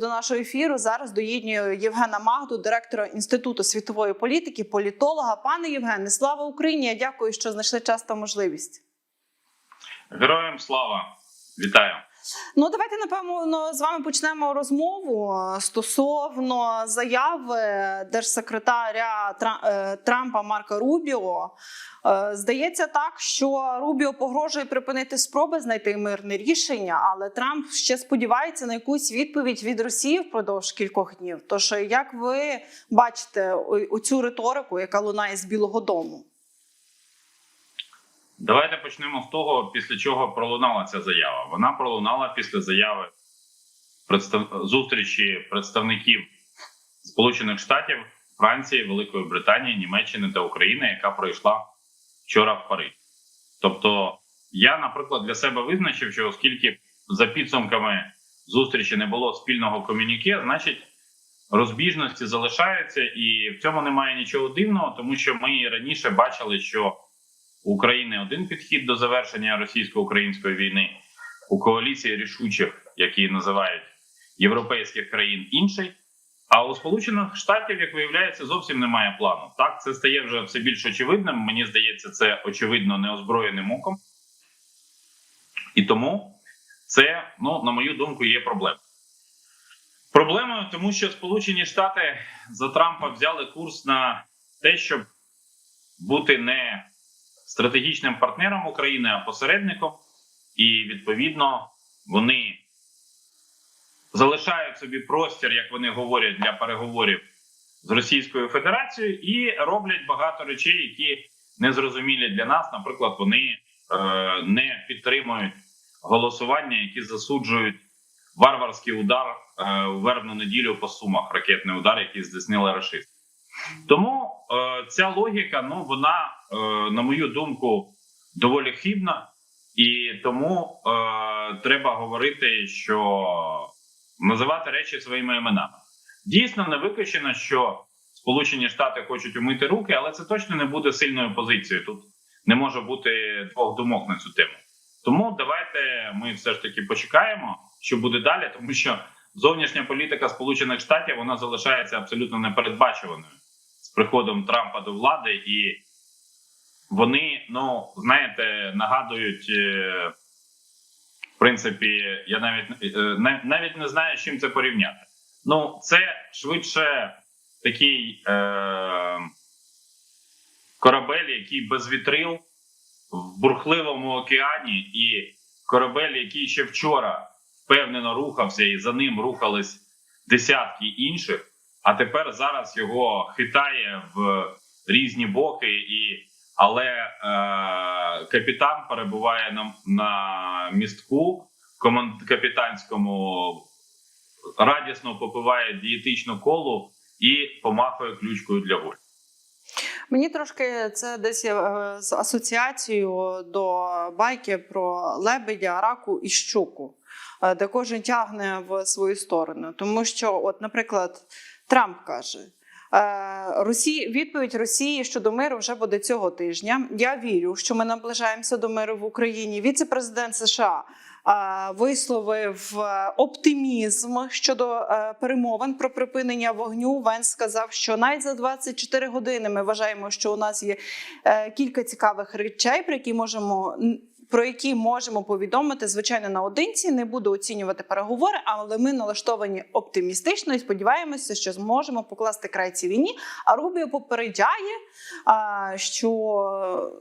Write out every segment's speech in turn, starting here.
До нашого ефіру зараз доєднює Євгена Магду, директора інституту світової політики, політолога. Пане Євгене, слава Україні! Я дякую, що знайшли час та можливість. Героям слава! Вітаю! Ну, давайте напевно з вами почнемо розмову стосовно заяви держсекретаря е, Трампа Марка Рубіо. Е, Здається так, що Рубіо погрожує припинити спроби знайти мирне рішення, але Трамп ще сподівається на якусь відповідь від Росії впродовж кількох днів. Тож, як ви бачите оцю риторику, яка лунає з Білого Дому? Давайте почнемо з того, після чого пролунала ця заява. Вона пролунала після заяви представ... зустрічі представників Сполучених Штатів, Франції, Великої Британії, Німеччини та України, яка пройшла вчора в Парижі. Тобто, я, наприклад, для себе визначив, що оскільки за підсумками зустрічі не було спільного комюніке, значить розбіжності залишаються, і в цьому немає нічого дивного, тому що ми раніше бачили, що України один підхід до завершення російсько-української війни, у коаліції рішучих, які називають європейських країн, інший. А у Сполучених Штатів, як виявляється, зовсім немає плану. Так, це стає вже все більш очевидним. Мені здається, це очевидно неозброєним оком. І тому це, ну, на мою думку, є проблемою. Проблемою, тому що Сполучені Штати за Трампа взяли курс на те, щоб бути не стратегічним партнером України, а посередником, і відповідно вони залишають собі простір, як вони говорять, для переговорів з Російською Федерацією, і роблять багато речей, які незрозумілі для нас. Наприклад, вони е, не підтримують голосування, які засуджують варварський удар е, у вербну неділю по сумах, ракетний удар, який здійснили рашисти. Тому е, ця логіка, ну вона, е, на мою думку, доволі хибна, і тому е, треба говорити, що називати речі своїми іменами. Дійсно, не виключено, що Сполучені Штати хочуть умити руки, але це точно не буде сильною позицією. Тут не може бути двох думок на цю тему. Тому давайте ми все ж таки почекаємо, що буде далі, тому що зовнішня політика Сполучених Штатів вона залишається абсолютно непередбачуваною приходом Трампа до влади, і вони, ну знаєте, нагадують. е, В принципі, я навіть е, навіть не знаю, з чим це порівняти. Ну, це швидше такий е, корабель, який без вітрил в бурхливому океані, і корабель, який ще вчора впевнено рухався, і за ним рухались десятки інших, а тепер зараз його хитає в різні боки, і але е, капітан перебуває на, на містку капітанському, радісно попиває дієтичну колу і помахує ключкою для гольфу. Мені трошки це десь е, з асоціацією до байки про лебедя, раку і щуку, е, де кожен тягне в свою сторону. Тому що, от, наприклад, Трамп каже. е, Росії відповідь Росії щодо миру вже буде цього тижня. Я вірю, що ми наближаємося до миру в Україні. Віце-президент США е, висловив е, оптимізм щодо перемовин про припинення вогню. Венс сказав, що навіть за 24 години ми вважаємо, що у нас є кілька цікавих речей, про які можемо. Про які можемо повідомити, звичайно, наодинці не буду оцінювати переговори, але ми налаштовані оптимістично і сподіваємося, що зможемо покласти край цій війні. А Рубіо попереджає, що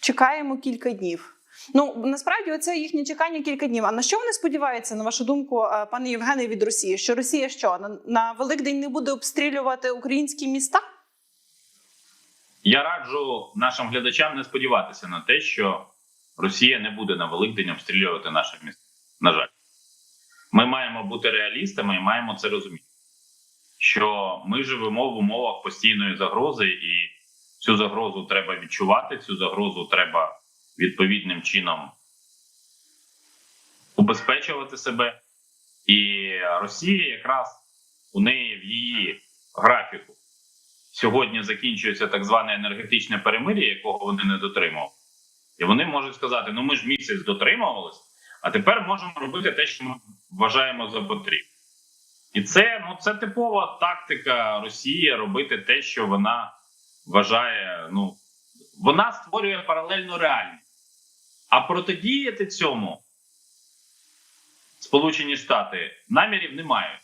чекаємо кілька днів. Ну насправді оце їхнє чекання кілька днів. А на що вони сподіваються, на вашу думку, пане Євгене, від Росії? Що Росія що на, на Великдень не буде обстрілювати українські міста? Я раджу нашим глядачам не сподіватися на те, що Росія не буде на Великдень обстрілювати наше місто. На жаль, ми маємо бути реалістами і маємо це розуміти, що ми живемо в умовах постійної загрози, і цю загрозу треба відчувати. Цю загрозу треба відповідним чином убезпечувати себе. І Росія якраз у неї в її графіку сьогодні закінчується так зване енергетичне перемир'я, якого вони не дотримували. І вони можуть сказати: ну ми ж місяць дотримувалися, а тепер можемо робити те, що ми вважаємо за потрібне. І це ну це типова тактика Росії робити те, що вона вважає. Ну вона створює паралельну реальність. А протидіяти цьому Сполучені Штати намірів не мають.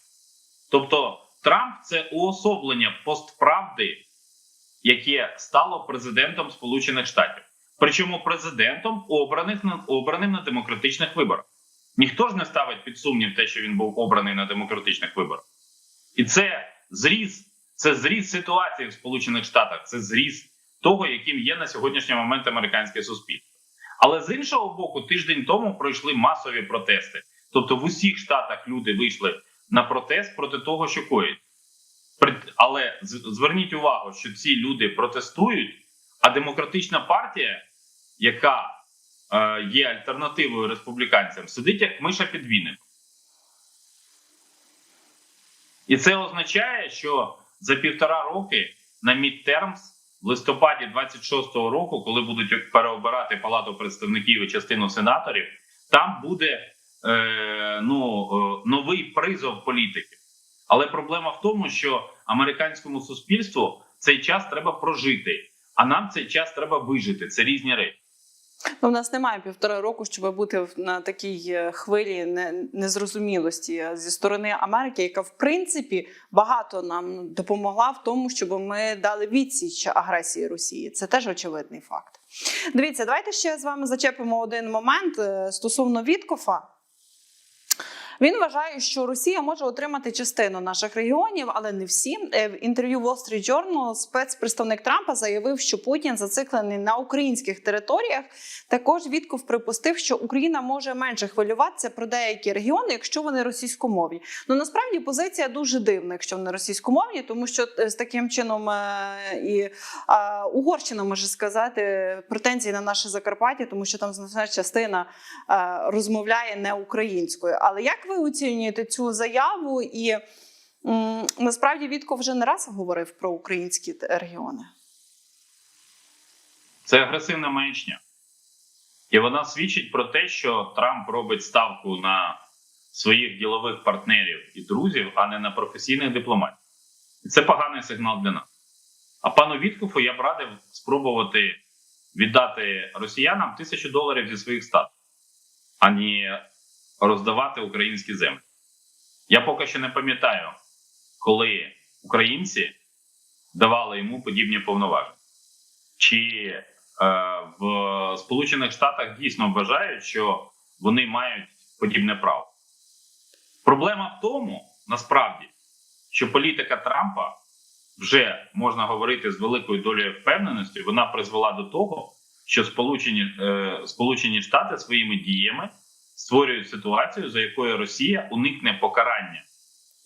Тобто Трамп це уособлення постправди, яке стало президентом Сполучених Штатів. Причому президентом обраних на обраним на демократичних виборах. Ніхто ж не ставить під сумнів те, що він був обраний на демократичних виборах. І це зріз, це зріз ситуації в Сполучених Штатах, це зріз того, яким є на сьогоднішній момент американське суспільство. Але з іншого боку, тиждень тому пройшли масові протести. Тобто в усіх штатах люди вийшли на протест проти того, що коїть. Але зверніть увагу, що ці люди протестують, а демократична партія, яка е, є альтернативою республіканцям, сидить як миша під віником. І це означає, що за півтора роки на midterms в листопаді 26-го року, коли будуть переобирати Палату представників і частину сенаторів, там буде е, ну, е, новий призов політиків. Але проблема в тому, що американському суспільству цей час треба прожити, а нам цей час треба вижити. Це різні речі. Ну, в нас немає півтора року, щоб бути на такій е, хвилі незрозумілості зі сторони Америки, яка в принципі багато нам допомогла в тому, щоб ми дали відсіч агресії Росії. Це теж очевидний факт. Дивіться, давайте ще з вами зачепимо один момент е, стосовно Віткофа. Він вважає, що Росія може отримати частину наших регіонів, але не всі. Е, В інтерв'ю Wall Street Journal спецпредставник Трампа заявив, що Путін зациклений на українських територіях. Також Вітков припустив, що Україна може менше хвилюватися про деякі регіони, якщо вони російськомовні. Ну насправді позиція дуже дивна, якщо вони російськомовні, тому що е, з таким чином е, і Угорщина може сказати претензії на наше Закарпаття, тому що там значна частина розмовляє не українською. Але як ви оцінюєте цю заяву? І насправді Вітко вже не раз говорив про українські регіони. Це агресивна маячня. І вона свідчить про те, що Трамп робить ставку на своїх ділових партнерів і друзів, а не на професійних дипломатів. І це поганий сигнал для нас. А пану Віткофу я б радив спробувати віддати росіянам тисячу доларів зі своїх статків, а не роздавати українські землі. Я поки що не пам'ятаю, коли українці давали йому подібні повноваження. Чи е, в Сполучених Штатах дійсно вважають, що вони мають подібне право. Проблема в тому, насправді, що політика Трампа вже можна говорити з великою долею впевненості, вона призвела до того, що Сполучені, е, Сполучені Штати своїми діями створюють ситуацію, за якою Росія уникне покарання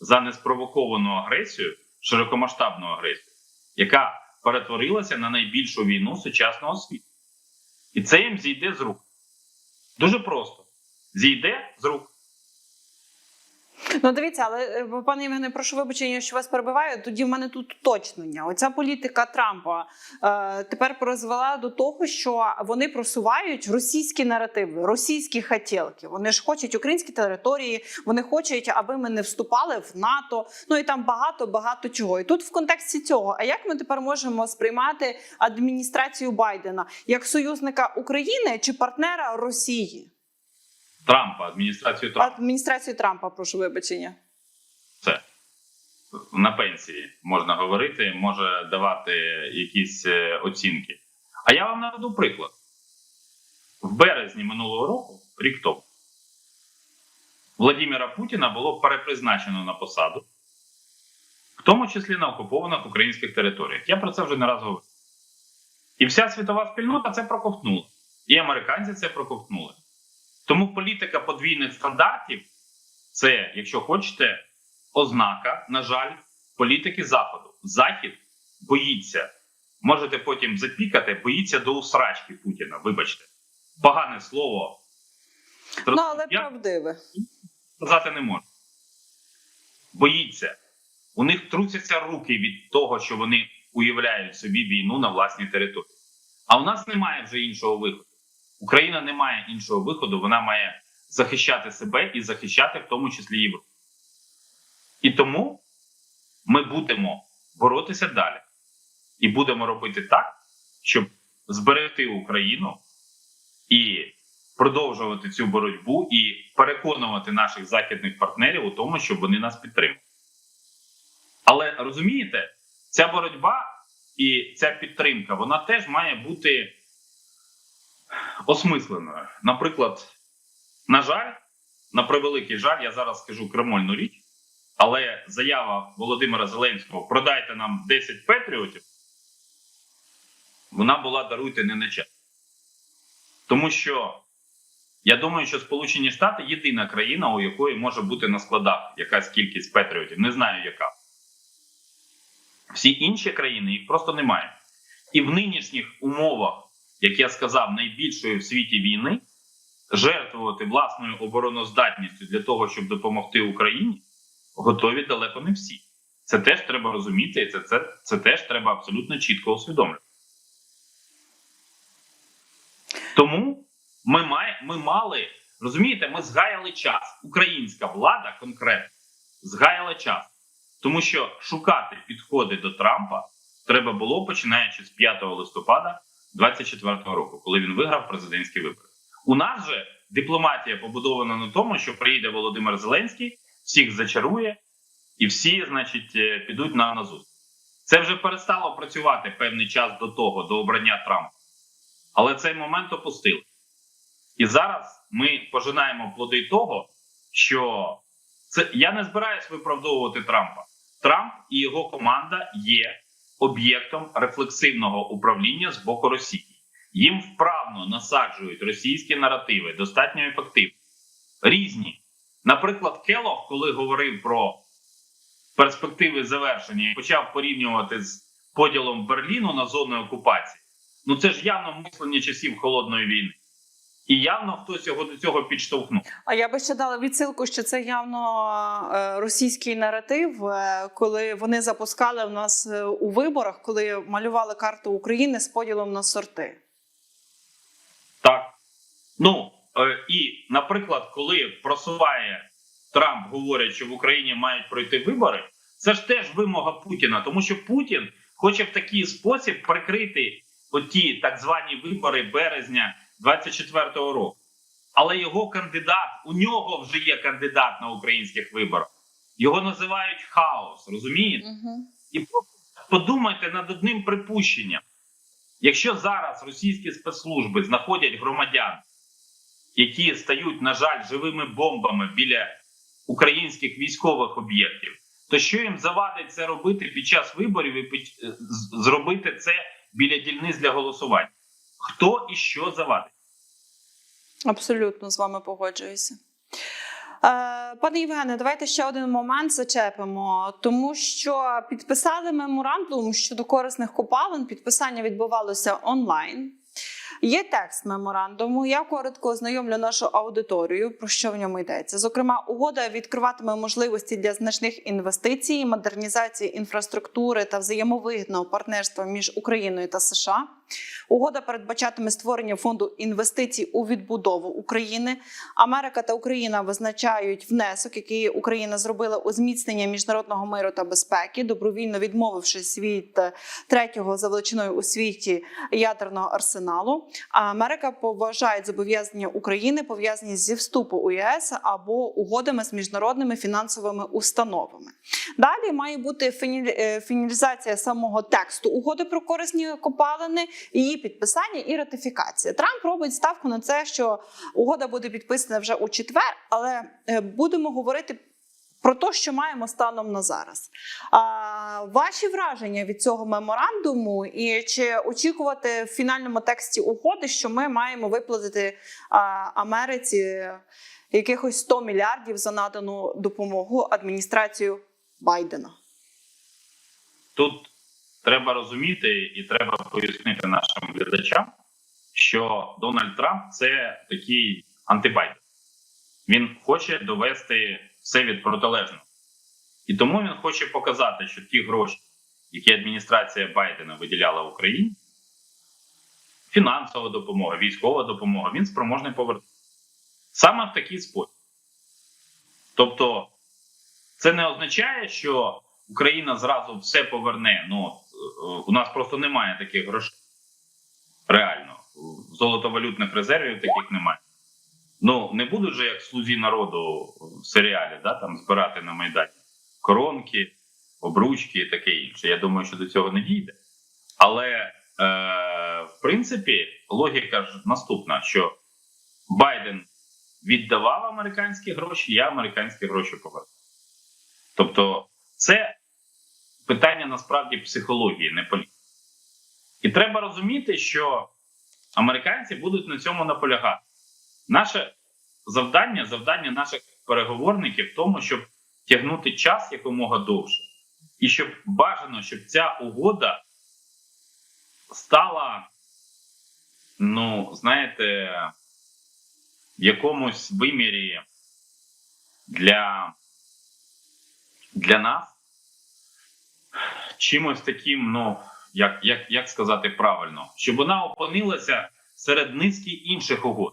за неспровоковану агресію, широкомасштабну агресію, яка перетворилася на найбільшу війну сучасного світу. І це їм зійде з рук. Дуже просто. Зійде з рук. Ну, дивіться, але е, пане Євгене, прошу вибачення, що вас перебиваю. Тоді в мене тут уточнення. Оця політика Трампа е, тепер призвела до того, що вони просувають російські наративи, російські хотілки. Вони ж хочуть українські території, вони хочуть, аби ми не вступали в НАТО. Ну і там багато багато чого. І тут в контексті цього, а як ми тепер можемо сприймати адміністрацію Байдена як союзника України чи партнера Росії? Трампа, адміністрацію Трампа. Адміністрацію Трампа, прошу вибачення. Це на пенсії можна говорити, може давати якісь е, оцінки. А я вам наведу приклад. В березні минулого року, рік тому, Владимира Путіна було перепризначено на посаду, в тому числі на окупованих українських територіях. Я про це вже не раз говорив. І вся світова спільнота це проковтнула. І американці це проковтнули. Тому політика подвійних стандартів це, якщо хочете, ознака, на жаль, політики Заходу. Захід боїться, можете потім запікати, боїться до усрачки Путіна. Вибачте, погане слово. Ну але Я правдиве. сказати не можу. Боїться. У них трусяться руки від того, що вони уявляють собі війну на власній території. А у нас немає вже іншого виходу. Україна не має іншого виходу, вона має захищати себе і захищати в тому числі Європу. І тому ми будемо боротися далі і будемо робити так, щоб зберегти Україну і продовжувати цю боротьбу і переконувати наших західних партнерів у тому, щоб вони нас підтримали. Але розумієте, ця боротьба і ця підтримка, вона теж має бути осмисленою. Наприклад, на жаль, на превеликий жаль, я зараз скажу кремольну річ, але заява Володимира Зеленського продайте нам 10 патріотів, вона була даруйте не на час. Тому що я думаю, що Сполучені Штати єдина країна, у якої може бути на складах якась кількість патріотів. Не знаю яка. Всі інші країни їх просто немає. І в нинішніх умовах, як я сказав, найбільшої в світі війни, жертвувати власною обороноздатністю для того, щоб допомогти Україні, готові далеко не всі. Це теж треба розуміти, і це, це, це теж треба абсолютно чітко усвідомлювати. Тому ми, має, ми мали, розумієте, ми згаяли час. Українська влада конкретно згаяла час. Тому що шукати підходи до Трампа треба було починаючи з 5 листопада 24 року, коли він виграв президентські вибори. У нас же дипломатія побудована на тому, що приїде Володимир Зеленський, всіх зачарує, і всі, значить, е, підуть на назустріч. Це вже перестало працювати певний час до того, до обрання Трампа. Але цей момент опустили. І зараз ми пожинаємо плоди того, що це я не збираюсь виправдовувати Трампа. Трамп і його команда є об'єктом рефлексивного управління з боку Росії. Їм вправно насаджують російські наративи, достатньо ефективні, різні. Наприклад, Келох, коли говорив про перспективи завершення і почав порівнювати з поділом Берліну на зони окупації, ну це ж явно мислення часів холодної війни. І явно хтось його до цього підштовхнув. А я би ще дала відсилку, що це явно е, російський наратив, е, коли вони запускали в нас е, у виборах, коли малювали карту України з поділом на сорти. Так. Ну і, наприклад, коли просуває Трамп, говорять, що в Україні мають пройти вибори, це ж теж вимога Путіна, тому що Путін хоче в такий спосіб прикрити оті так звані вибори березня 24-го року. Але його кандидат, у нього вже є кандидат на українських виборах. Його називають хаос, розумієте? Угу. І просто подумайте над одним припущенням. Якщо зараз російські спецслужби знаходять громадян, які стають, на жаль, живими бомбами біля українських військових об'єктів, то що їм завадить це робити під час виборів і під, зробити це біля дільниць для голосування? Хто і що завадить? Абсолютно з вами погоджуюся. Е, Пане Євгене, давайте ще один момент зачепимо, тому що підписали меморандум щодо корисних копалин. Підписання відбувалося онлайн. Є текст меморандуму. Я коротко ознайомлю нашу аудиторію, про що в ньому йдеться. Зокрема, угода відкриватиме можливості для значних інвестицій, модернізації інфраструктури та взаємовигідного партнерства між Україною та США. Угода передбачатиме створення фонду інвестицій у відбудову України. Америка та Україна визначають внесок, який Україна зробила у зміцнення міжнародного миру та безпеки, добровільно відмовившись від е, третього за величиною у світі ядерного арсеналу. А Америка поважає зобов'язання України пов'язані зі вступу у ЄС або угодами з міжнародними фінансовими установами. Далі має бути е, фіналізація самого тексту угоди про корисні копалини, її підписання і ратифікація. Трамп робить ставку на це, що угода буде підписана вже у четвер, але е, будемо говорити. Про те, що маємо станом на зараз. А, ваші враження від цього меморандуму, і чи очікувати в фінальному тексті угоди, що ми маємо виплатити а, Америці якихось 100 мільярдів за надану допомогу адміністрацію Байдена? Тут треба розуміти і треба пояснити нашим глядачам, що Дональд Трамп це такий антибайден. Він хоче довести все від протилежного. І тому він хоче показати, що ті гроші, які адміністрація Байдена виділяла Україні, фінансова допомога, військова допомога, він спроможний повернути. Саме в такий спосіб. Тобто, Це не означає, що Україна зразу все поверне. Ну у нас просто немає таких грошей. Реально, золотовалютних резервів таких немає. Ну не будуть же як слузі народу в серіалі, да, там збирати на майдані коронки, обручки і таке інше. Я думаю, що до цього не дійде. Але е, в принципі логіка ж наступна: що Байден віддавав американські гроші, я американські гроші поверну. Тобто, це питання насправді психології, не політики. І треба розуміти, що американці будуть на цьому наполягати. Наше завдання, завдання наших переговорників в тому, щоб тягнути час якомога довше, і щоб бажано, щоб ця угода стала, ну, знаєте, в якомусь вимірі для, для нас чимось таким, ну, як, як, як сказати правильно, щоб вона опинилася серед низки інших угод.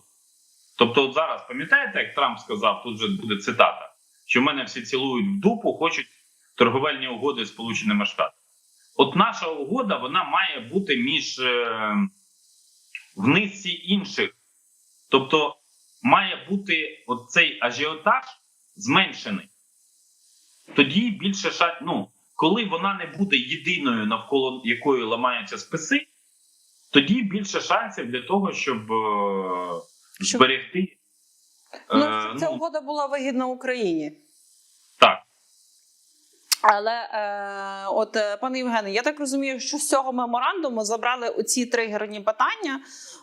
Тобто, от зараз пам'ятаєте, як Трамп сказав, тут же буде цитата, що мене всі цілують в дупу, хочуть торговельні угоди з Сполученими Штатами. От наша угода вона має бути між е, в низці інших. Тобто, має бути цей ажіотаж зменшений. Тоді більше ну, коли вона не буде єдиною, навколо якої ламаються списи, тоді більше шансів для того, щоб е, Щоб- зберегти. Ну, е, щоб ця угода була вигідна Україні. так. Але е, от е, пане Євгене, я так розумію, що з цього меморандуму забрали оці тригерні питання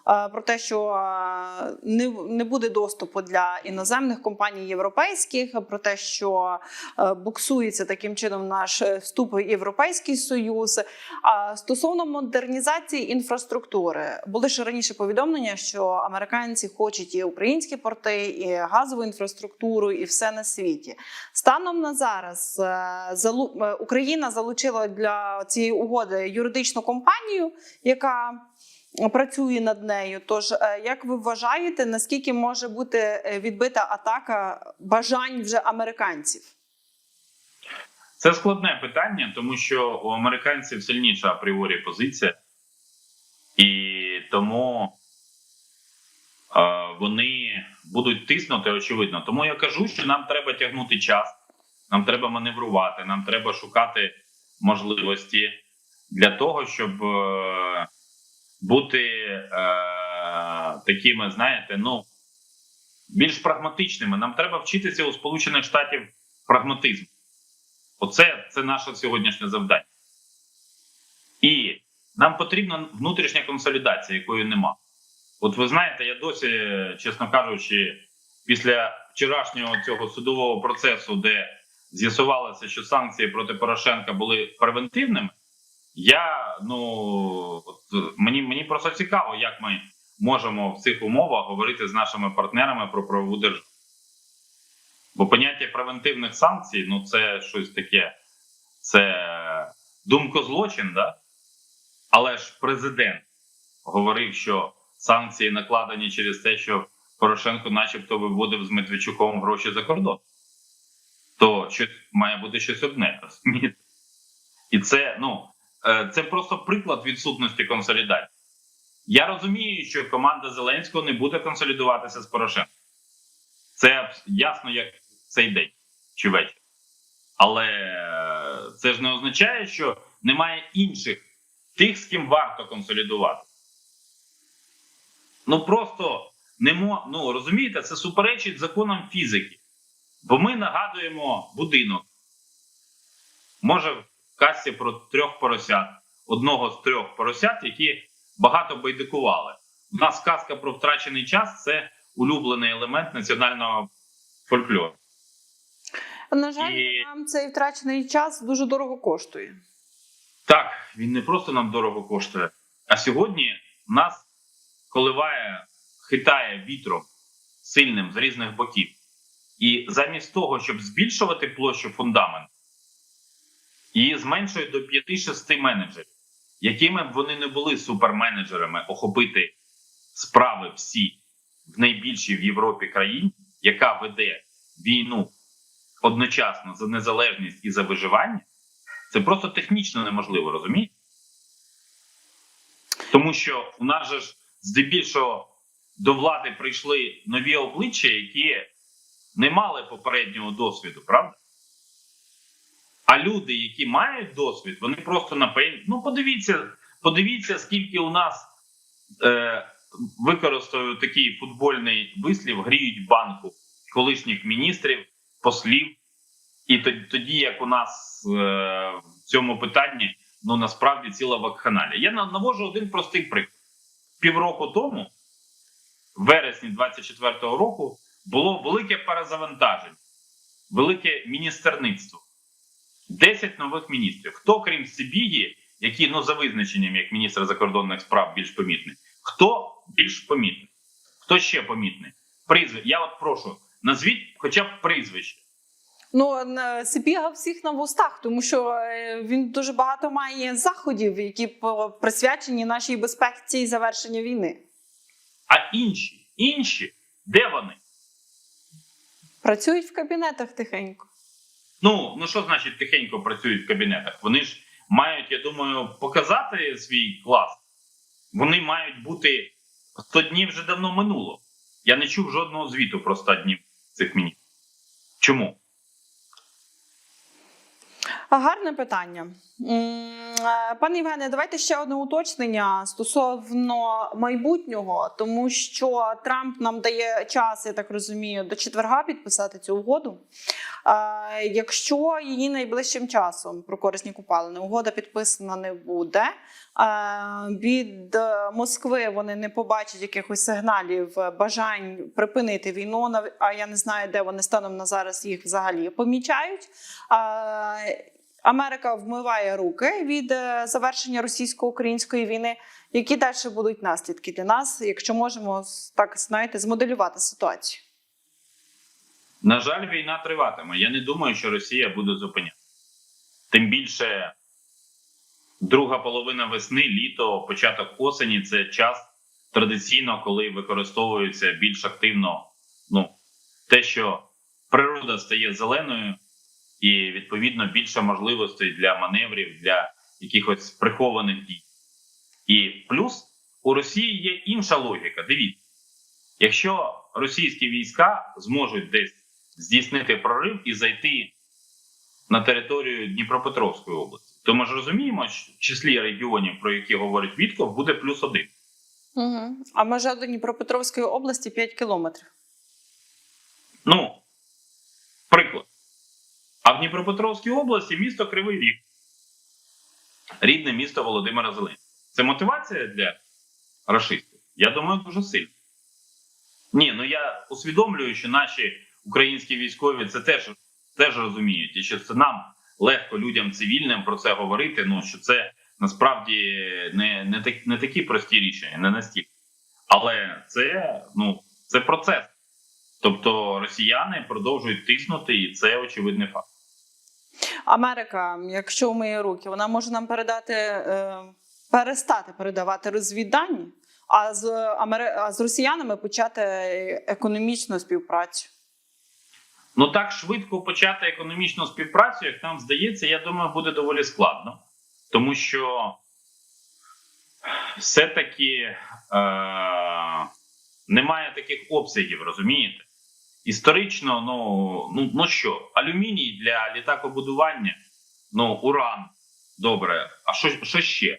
е, про те, що е, не, не буде доступу для іноземних компаній європейських, про те, що е, буксується таким чином наш е, вступ в Європейський Союз. А стосовно модернізації інфраструктури, були ще раніше повідомлення, що американці хочуть і українські порти, і газову інфраструктуру, і все на світі. Станом на зараз е, Україна залучила для цієї угоди юридичну компанію, яка працює над нею. Тож, е, як ви вважаєте, наскільки може бути е, відбита атака бажань вже американців? Це складне питання, тому що у американців сильніша апріорі позиція, і тому е, вони будуть тиснути, очевидно. Тому я кажу, що нам треба тягнути час, нам треба маневрувати, нам треба шукати можливості для того, щоб е, бути е, такими, знаєте, ну більш прагматичними. Нам треба вчитися у Сполучених Штатів прагматизму. Оце це наше сьогоднішнє завдання. І нам потрібна внутрішня консолідація, якої нема. От ви знаєте, я досі, чесно кажучи, після вчорашнього цього судового процесу, де з'ясувалося, що санкції проти Порошенка були превентивними, я ну от, мені, мені просто цікаво, як ми можемо в цих умовах говорити з нашими партнерами про правову державу. Бо поняття превентивних санкцій ну це щось таке, це думкозлочин, да? але ж президент говорив, що санкції накладені через те, що Порошенко, начебто, виводив з Медведчуком гроші за кордон. То щось має бути щось одне. розумієте? І це, ну, е, це просто приклад відсутності консолідації. Я розумію, що команда Зеленського не буде консолідуватися з Порошенком. Це ясно, як цей день чи вечір. Але е, це ж не означає, що немає інших тих, з ким варто консолідувати. Ну просто не мо... ну розумієте, це суперечить законам фізики. Бо ми нагадуємо будинок. Може, в касі про трьох поросят, одного з трьох поросят, які багато байдикували. У нас казка про втрачений час це улюблений елемент національного фольклору. На жаль, І- нам цей втрачений час дуже дорого коштує. Так, він не просто нам дорого коштує, а сьогодні нас коливає, хитає вітром сильним з різних боків. І замість того, щоб збільшувати площу фундаменту, її зменшують до 5-6 менеджерів, якими б вони не були суперменеджерами, охопити справи всі в найбільшій в Європі країні, яка веде війну одночасно за незалежність і за виживання, це просто технічно неможливо, розумієте? Тому що у нас же ж здебільшого до влади прийшли нові обличчя, які не мали попереднього досвіду, правда? А люди, які мають досвід, вони просто напевно. Ну, подивіться, подивіться, скільки у нас е, використаю такий футбольний вислів, гріють банку колишніх міністрів, послів. І тоді як у нас е, в цьому питанні ну насправді ціла вакханалія. Я навожу один простий приклад. Півроку тому, в вересні 24-го року, було велике перезавантаження, велике міністерництво. 10 нових міністрів. Хто, крім Сибіги, які ну за визначенням як міністр закордонних справ більш помітний, хто більш помітний? Хто ще помітний? Прізв... Я от прошу, назвіть хоча б прізвище. Ну Сипіга всіх на вустах, тому що е, він дуже багато має заходів, які присвячені нашій безпеці і завершенню війни. А інші, інші, де вони? Працюють в кабінетах тихенько. Ну, ну що значить тихенько працюють в кабінетах? Вони ж мають, я думаю, показати свій клас. Вони мають бути 100 днів вже давно минуло. Я не чув жодного звіту про 100 днів цих міністрів. Чому? Гарне питання. Е, Пане Євгене, давайте ще одне уточнення стосовно майбутнього, тому що Трамп нам дає час, я так розумію, до четверга підписати цю угоду. Е, Якщо її найближчим часом про корисні купалини угода підписана не буде. е, Від Москви вони не побачать якихось сигналів бажань припинити війну. А я не знаю, де вони станом на зараз їх взагалі помічають. Америка вмиває руки від е, завершення російсько-української війни. Які далі будуть наслідки для нас, якщо можемо так знаєте, змоделювати ситуацію? На жаль, війна триватиме. Я не думаю, що Росія буде зупиняти. Тим більше, друга половина весни, літо, початок осені це час традиційно, коли використовується більш активно ну, те, що природа стає зеленою, і відповідно більше можливостей для маневрів, для якихось прихованих дій. І плюс у Росії є інша логіка. Дивіться, якщо російські війська зможуть десь здійснити прорив і зайти на територію Дніпропетровської області, то ми ж розуміємо, що в числі регіонів, про які говорить Вітков, буде плюс один. Угу. А межа до Дніпропетровської області 5 кілометрів. Ну, приклад. А в Дніпропетровській області місто Кривий Ріг, рідне місто Володимира Зеленського. Це мотивація для рашистів? Я думаю, дуже сильно. Ні, ну я усвідомлюю, що наші українські військові це теж, теж розуміють, і що це нам легко людям цивільним про це говорити. Ну що це насправді не, не, так, не такі прості рішення, не настільки. Але це, ну, це процес. Тобто росіяни продовжують тиснути, і це очевидний факт. Америка, якщо вмиє руки, вона може нам передати, е, перестати передавати розвіддані, а з, Амери... а з росіянами почати економічну співпрацю. Ну так швидко почати економічну співпрацю, як нам здається, я думаю, буде доволі складно, тому що все-таки е- немає таких обсягів, розумієте? Історично, ну, ну, ну що, алюміній для літакобудування, ну, уран, добре. А що, що ще?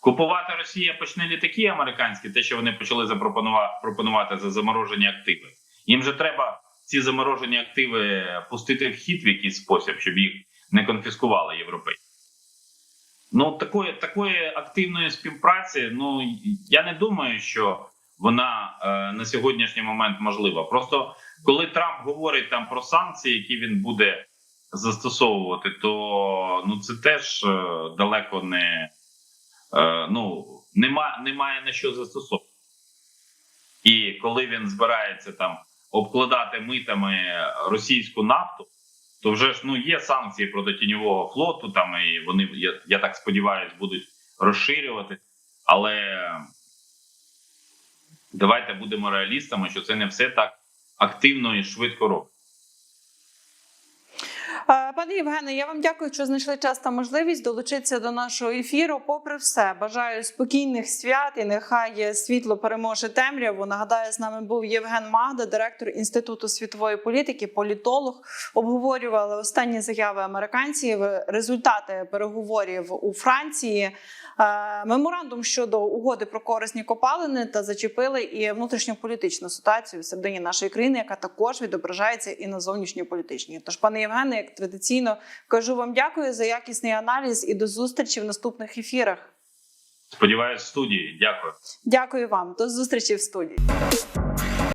Купувати Росія почне літаки американські, те, що вони почали пропонувати за заморожені активи. Їм же треба ці заморожені активи пустити в хід в якийсь спосіб, щоб їх не конфіскували європейці. Ну, такої, такої активної співпраці, ну я не думаю, що вона е, на сьогоднішній момент можлива. Просто коли Трамп говорить там про санкції, які він буде застосовувати, то ну це теж е, далеко не е, ну нема, немає на що застосовувати. І коли він збирається там обкладати митами російську нафту, то вже ж ну є санкції проти тіньового флоту. Там і вони я, я так сподіваюся, будуть розширювати. Але давайте будемо реалістами, що це не все так активно і швидко робить. Е, Пане Євгене, я вам дякую, що знайшли час та можливість долучитися до нашого ефіру. Попри все, бажаю спокійних свят і нехай світло переможе темряву. Нагадаю, з нами був Євген Магда, директор інституту світової політики, політолог. Обговорювали останні заяви американців, результати переговорів у Франції. Е, Меморандум щодо угоди про корисні копалини та зачепили і внутрішньополітичну ситуацію всередині нашої країни, яка також відображається і на зовнішньополітичній. Тож, пане Євгене, як традиційно кажу вам дякую за якісний аналіз і до зустрічі в наступних ефірах. Сподіваюсь, в студії. Дякую. Дякую вам, до зустрічі в студії.